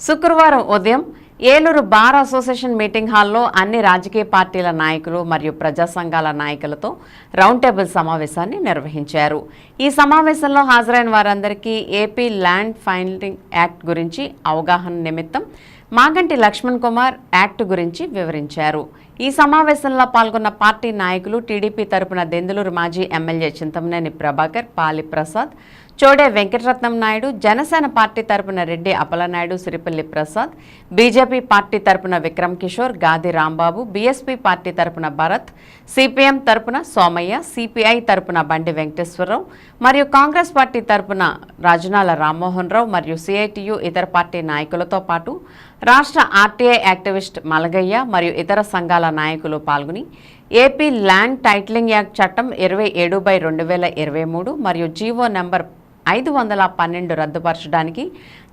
శుక్రవారం ఉదయం Eluru bar association meeting హాల్లో అన్ని రాజకీయ పార్టీల నాయకులు మరియు ప్రజా సంఘాల నాయకులతో రౌండ్ టేబుల్ సమావేశాన్ని నిర్వహించారు. ఈ సమావేశంలో హాజరైన వారందరికీ ఏపీ ల్యాండ్ ఫైండింగ్ యాక్ట్ గురించి అవగాహన నిమిత్తం మాగంటి లక్ష్మణ్ కుమార్ యాక్ట్ గురించి వివరించారు. ఈ సమావేశంలో పాల్గొన్న పార్టీ నాయకులు టీడీపీ తరపున దెందులూరు మాజీ ఎమ్మెల్యే చింతమనేని ప్రభాకర్ పాలి ప్రసాద్ చోడే వెంకటరత్నం నాయుడు జనసేన పార్టీ తరపున రెడ్డి అప్పలనాయుడు సిరిపల్లి ప్రసాద్ బీజేపీ పార్టీ తరపున విక్రమ్ కిషోర్ గాది రాంబాబు బీఎస్పీ పార్టీ తరపున భరత్ సిపిఎం తరపున సోమయ్య సిపిఐ తరపున బండి వెంకటేశ్వరరావు మరియు కాంగ్రెస్ పార్టీ తరపున రాజనాల రామ్మోహన్ రావు మరియు సిఐటియు ఇతర పార్టీ నాయకులతో పాటు రాష్ట్ర ఆర్టీఐ యాక్టివిస్ట్ మలగయ్య మరియు ఇతర సంఘాల నాయకులు పాల్గొని ఏపీ ల్యాండ్ టైటిలింగ్ యాక్ట్ చట్టం ఇరవై ఏడు బై రెండు వేల ఇరవై మూడు మరియు జీవో నెంబర్ ఐదు వందల పన్నెండు రద్దుపరచడానికి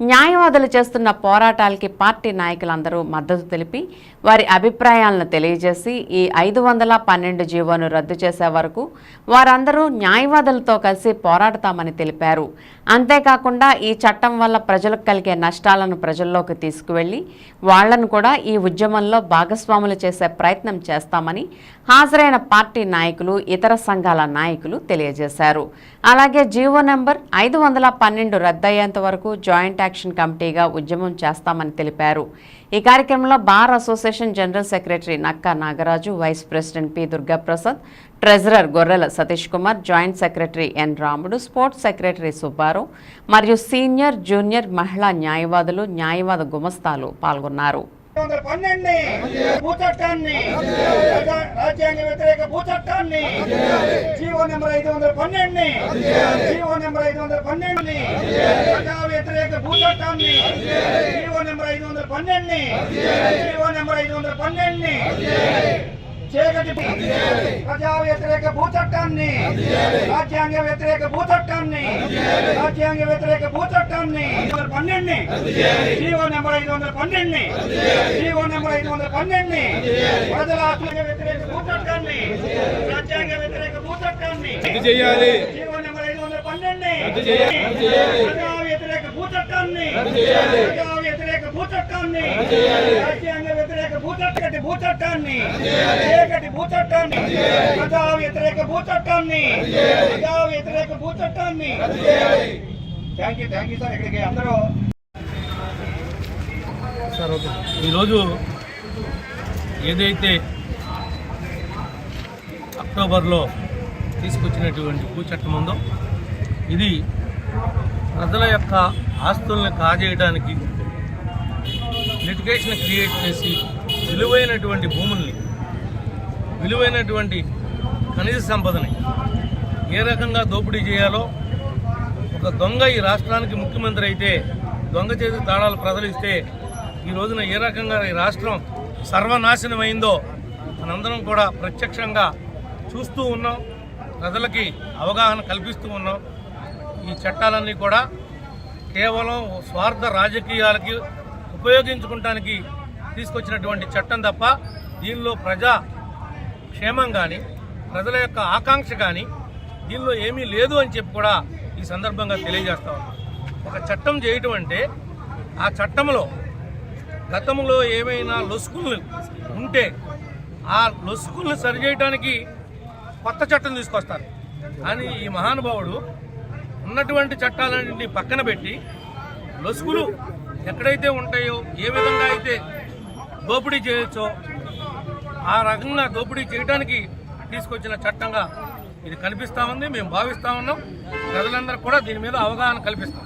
న్యాయవాదులు చేస్తున్న పోరాటాలకి పార్టీ నాయకులందరూ మద్దతు తెలిపి వారి అభిప్రాయాలను తెలియజేసి ఈ ఐదు వందల పన్నెండు జీవోను రద్దు చేసే వరకు వారందరూ న్యాయవాదులతో కలిసి పోరాడతామని తెలిపారు. అంతేకాకుండా ఈ చట్టం వల్ల ప్రజలకు కలిగే నష్టాలను ప్రజల్లోకి తీసుకువెళ్ళి వాళ్ళను కూడా ఈ ఉద్యమంలో భాగస్వాములు చేసే ప్రయత్నం చేస్తామని హాజరైన పార్టీ నాయకులు ఇతర సంఘాల నాయకులు తెలియజేశారు. అలాగే జీవో నెంబర్ ఐదు వందల పన్నెండు రద్దయ్యేంత వరకు జాయింట్ యాక్షన్ కమిటీగా ఉద్యమం చేస్తామని తెలిపారు. ఈ కార్యక్రమంలో bar association general secretary Nakka Nagaraju vice president P Durgaprasad treasurer Gorrela Satish Kumar joint secretary N Ramudu sports secretary Subbarao మరియు సీనియర్ జూనియర్ మహిళా న్యాయవాదులు న్యాయవాద గుమస్తాలు పాల్గొన్నారు. రాజ్యాంగ వ్యతిరేక భూచట్టాన్ని జీవో నెంబర్ ఐదు వందల పన్నెండుని. జీవో నెంబర్ ఐదు వందల పన్నెండుని. ప్రజా వ్యతిరేక భూచట్టాన్ని. జీవో నెంబర్ ఐదు వందల పన్నెండుని. జీవో నెంబర్ ఐదు వందల పన్నెండుని. చీకటి ప్రజా వ్యతిరేక భూ భూచట్టాన్ని రాజ్యాంగ వ్యతిరేక భూచట్టాన్ని రాజ్యాంగ వ్యతిరేక భూచట్టాన్ని పన్నెండుని జీవో నెంబర్ ఐదు వందల పన్నెండుని జీవో నెంబర్ ఐదు వందల పన్నెండుని ప్రజల హక్కుల వ్యతిరేక భూచట్టాన్ని రాజ్యాంగ వ్యతిరేక భూచట్టాన్ని చేయాలి జీవో నెంబర్ ఐదు వందల పన్నెండుని. ప్రజా వ్యతిరేక భూచట్టాన్ని. ప్రజా వ్యతిరేక భూచట్టాన్ని రాజ్యాంగ వ్యతిరేక భూచట్టటి భూచట్టాన్ని. చీకటి భూచట్టాన్ని. ప్రజా వ్యతిరేక భూచట్టాన్ని. ప్రజా వ్యతిరేక భూచట్టాన్ని. Thank you thank you sir ఇక్కడికి అందరూ. ఈరోజు ఏదైతే అక్టోబర్లో తీసుకొచ్చినటువంటి భూ చట్టం ఉందో ఇది ప్రజల యొక్క ఆస్తుల్ని కాజేయడానికి లిటిగేషన్ క్రియేట్ చేసి విలువైనటువంటి భూముల్ని విలువైనటువంటి ఖనిజ సంపదని ఏ రకంగా దోపిడీ చేయాలో ఒక దొంగ ఈ రాష్ట్రానికి ముఖ్యమంత్రి అయితే దొంగ చేతి తాళాలు ప్రదలిస్తే ఈ రోజున ఏ రకంగా ఈ రాష్ట్రం సర్వనాశనమైందో మనందరం కూడా ప్రత్యక్షంగా చూస్తూ ఉన్నాం ప్రజలకి అవగాహన కల్పిస్తూ ఉన్నాం. ఈ చట్టాలన్నీ కూడా కేవలం స్వార్థ రాజకీయాలకి ఉపయోగించుకోవటానికి తీసుకొచ్చినటువంటి చట్టం తప్ప దీనిలో ప్రజా క్షేమం కానీ ప్రజల యొక్క ఆకాంక్ష కానీ దీనిలో ఏమీ లేదు అని చెప్పి కూడా ఈ సందర్భంగా తెలియజేస్తా ఒక చట్టం చేయటం అంటే ఆ చట్టంలో గతంలో ఏమైనా లొసుకులు ఉంటే ఆ లొసుకుల్ని సరిచేయడానికి కొత్త చట్టం తీసుకొస్తారు. కానీ ఈ మహానుభావుడు ఉన్నటువంటి చట్టాలన్నింటినీ పక్కన పెట్టి లొసుగులు ఎక్కడైతే ఉంటాయో ఏ విధంగా అయితే దోపిడీ చేయొచ్చో ఆ రకంగా దోపిడీ చేయడానికి తీసుకొచ్చిన చట్టంగా ఇది కనిపిస్తా ఉంది మేము భావిస్తూ ఉన్నాం. ప్రజలందరూ కూడా దీని మీద అవగాహన కల్పిస్తాం.